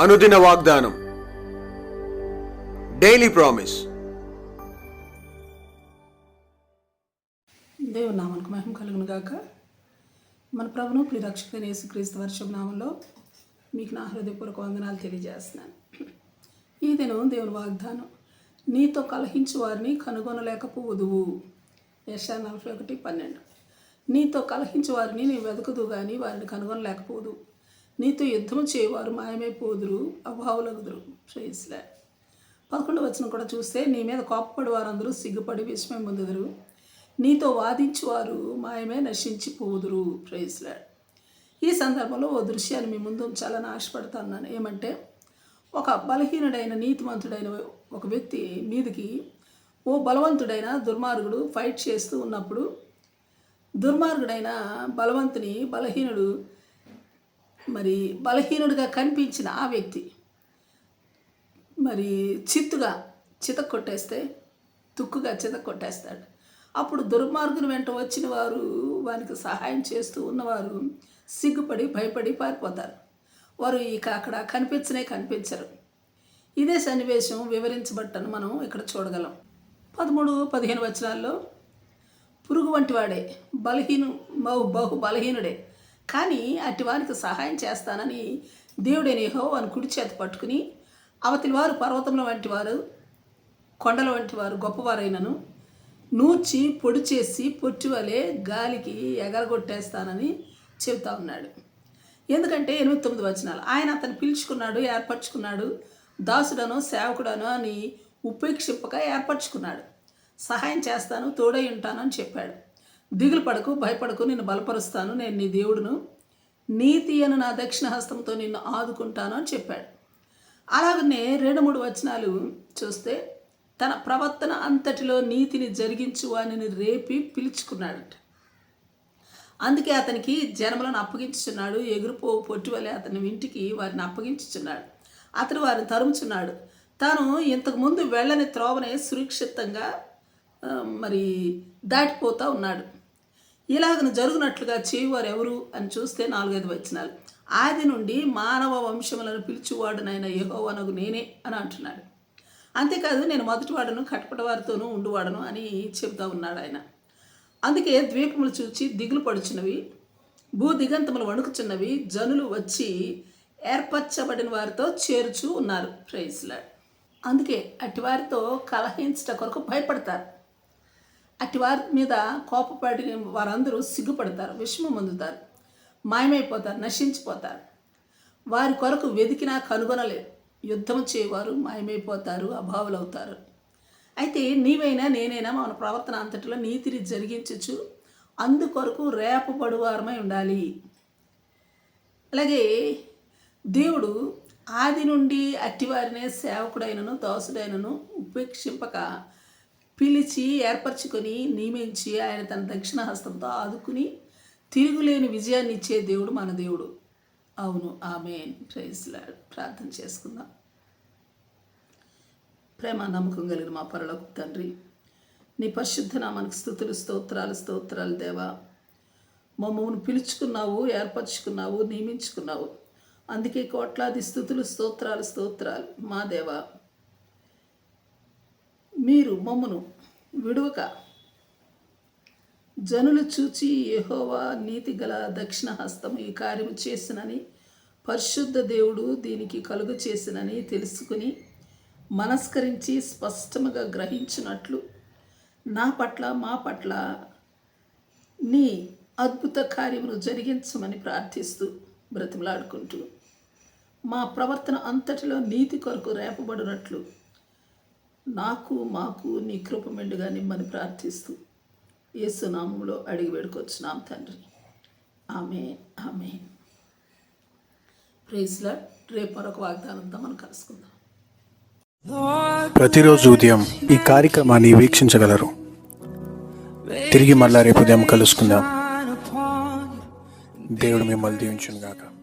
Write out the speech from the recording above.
అనుదిన వాగ్దానం. Daily promise దేవుని నామానికి మహిమ కలుగును గాక. మన ప్రభును ప్రిరక్షకుని యేసుక్రీస్తు వర్షం నామంలో మీకు నా హృదయపూర్వక వందనాలు తెలియజేస్తున్నాను. ఈ దినం దేవుని వాగ్దానం నీతో కలహించు వారిని కనుగొనలేకపోదువు యశా నలభై ఒకటి పన్నెండు. నీతో కలహించు వారిని నీ వెతకదు కానీ వారిని కనుగొనలేకపోదు నీతో యుద్ధము చేయవారు మాయమైపోదురు అభావులగుదురు శ్రేయస్లే పదకొండు వచ్చిన కూడా చూస్తే నీ మీద కోపపడి వారందరూ సిగ్గుపడి విస్మయం పొందుదురు. నీతో వాదించువారు మాయమే నశించిపోదురు ప్రైజ్లాడ్ ఈ సందర్భంలో ఓ దృశ్యాన్ని మీ ముందు ఉంచాలని ఆశపడుతున్నాను. ఏమంటే ఒక బలహీనుడైన నీతిమంతుడైన ఒక వ్యక్తి మీదికి ఓ బలవంతుడైన దుర్మార్గుడు ఫైట్ చేస్తూ ఉన్నప్పుడు దుర్మార్గుడైన బలవంతుని బలహీనుడు మరి బలహీనుడిగా కనిపించిన ఆ వ్యక్తి మరి చిత్తుగా చిత కొట్టేస్తే తుక్కుగా చిత కొట్టేస్తాడు. అప్పుడు దుర్మార్గుని వెంట వచ్చిన వారు వానికి సహాయం చేస్తూ ఉన్నవారు సిగ్గుపడి భయపడి పారిపోతారు. వారు ఇక అక్కడ కనిపించనే కనిపించరు. ఇదే సన్నివేశం వివరించబట్టను మనం ఇక్కడ చూడగలం. పదమూడు పదిహేను వచనాల్లో పురుగు వంటి వాడే బలహీను బహు బహు బలహీనుడే. కానీ అట్టి వారికి సహాయం చేస్తానని దేవుడైన యహోవాను కుడి చేత పట్టుకుని అవతలి వారు పర్వతంలో వంటి వారు కొండల వంటి వారు గొప్పవారైనను నూర్చి పొడి చేసి పొట్టివలే గాలికి ఎగరగొట్టేస్తానని చెబుతా ఉన్నాడు. ఎందుకంటే ఎనిమిది తొమ్మిది వచనాలు. ఆయన అతను పిలుచుకున్నాడు ఏర్పరచుకున్నాడు. దాసుడను సేవకుడను అని ఉపేక్షింపక ఏర్పరచుకున్నాడు. సహాయం చేస్తాను తోడై ఉంటానని చెప్పాడు. దిగులు పడకు భయపడకు నిన్ను బలపరుస్తాను నేను నీ దేవుడును. నీతి అని నా దక్షిణ హస్తంతో నిన్ను ఆదుకుంటాను అని చెప్పాడు. అలాగనే రెండు మూడు వచనాలు చూస్తే తన ప్రవర్తన అంతటిలో నీతిని జరిగించు వానిని రేపి పిలుచుకున్నాడట. అందుకే అతనికి జనములను అప్పగించుచున్నాడు ఎగురుపో పొట్టివలే అతని ఇంటికి వారిని అప్పగించుచున్నాడు. అతడు వారిని తరుముచున్నాడు. తాను ఇంతకుముందు వెళ్ళని త్రోవనే సురక్షితంగా మరి దాటిపోతూ ఉన్నాడు. ఇలాగను జరుగునట్లుగా చేయువారు ఎవరు అని చూస్తే నాలుగైదు వచనాలు. ఆది నుండి మానవ వంశములను పిలిచివాడునైన యహోవనకు నేనే అని అంటున్నాడు. అంతేకాదు నేను మొదటివాడను కటపట వారితోనూ ఉండువాడను అని చెబుతా ఉన్నాడు ఆయన. అందుకే ద్వీపములు చూచి దిగులు పడుచున్నవి భూ దిగంతములు వణుకుచున్నవి జనులు వచ్చి ఏర్పరచబడిన వారితో చేరుచూ ఉన్నారు. ప్రైజ్లాడ్ అందుకే అటివారితో కలహించట కొరకు భయపడతారు. అటివారి మీద కోపపడి వారందరూ సిగ్గుపడతారు విషమం అందుతారు మాయమైపోతారు నశించిపోతారు. వారి కొరకు వెతికినా కనుగొనలేరు. యుద్ధం చేయవారు మాయమైపోతారు అభావులవుతారు. అయితే నీవైనా నేనైనా మన ప్రవర్తన అంతటిలో నీతిని జరిగించచ్చు అందుకొరకు రేపబడువారమై ఉండాలి. అలాగే దేవుడు ఆది నుండి అట్టివారినే సేవకుడైనను దాసుడైనను ఉపేక్షింపక పిలిచి ఏర్పరచుకొని నియమించి ఆయన తన దక్షిణ హస్తంతో ఆదుకుని తిరుగులేని విజయాన్ని ఇచ్చే దేవుడు మన దేవుడు. అవును. ఆమె ప్రైజ్లా ప్రార్థన చేసుకుందాం. ప్రేమ నమ్మకం కలిగిన మా పరలోకి తండ్రి నీ పరిశుద్ధ నామానికి స్థుతులు స్తోత్రాలు స్తోత్రాలు దేవా. మమ్మల్ని పిలుచుకున్నావు ఏర్పరచుకున్నావు నియమించుకున్నావు. అందుకే కోట్లాది స్థుతులు స్తోత్రాలు స్తోత్రాలు మా దేవా. మీరు మమ్మను విడువక. జనులు చూచి యహోవా నీతి గల దక్షిణ హస్తం ఈ కార్యము చేసినని పరిశుద్ధ దేవుడు దీనికి కలుగు చేసినని తెలుసుకుని మనస్కరించి స్పష్టముగా గ్రహించినట్లు నా పట్ల మా పట్ల నీ అద్భుత కార్యమును జరిగించమని ప్రార్థిస్తూ బ్రతిమలాడుకుంటూ. మా ప్రవర్తన అంతటిలో నీతి కొరకు రేపబడినట్లు. నాకు మాకు నీ కృప మెండుగా నిమ్మని ప్రార్థిస్తూ యేసునామంలో అడిగి వేడుకొచ్చున్నాం తండ్రి. ఆమె ఆమె ప్రేస్లా రేపు మరొక వాగ్దానంతో మనం కలుసుకుందాం. ప్రతిరోజు ఉదయం ఈ కార్యక్రమాన్ని వీక్షించగలరు. తిరిగి మళ్ళా రేపు ఉదయం కలుసుకుందాం. దేవుడు మిమ్మల్ని దీవించును గాక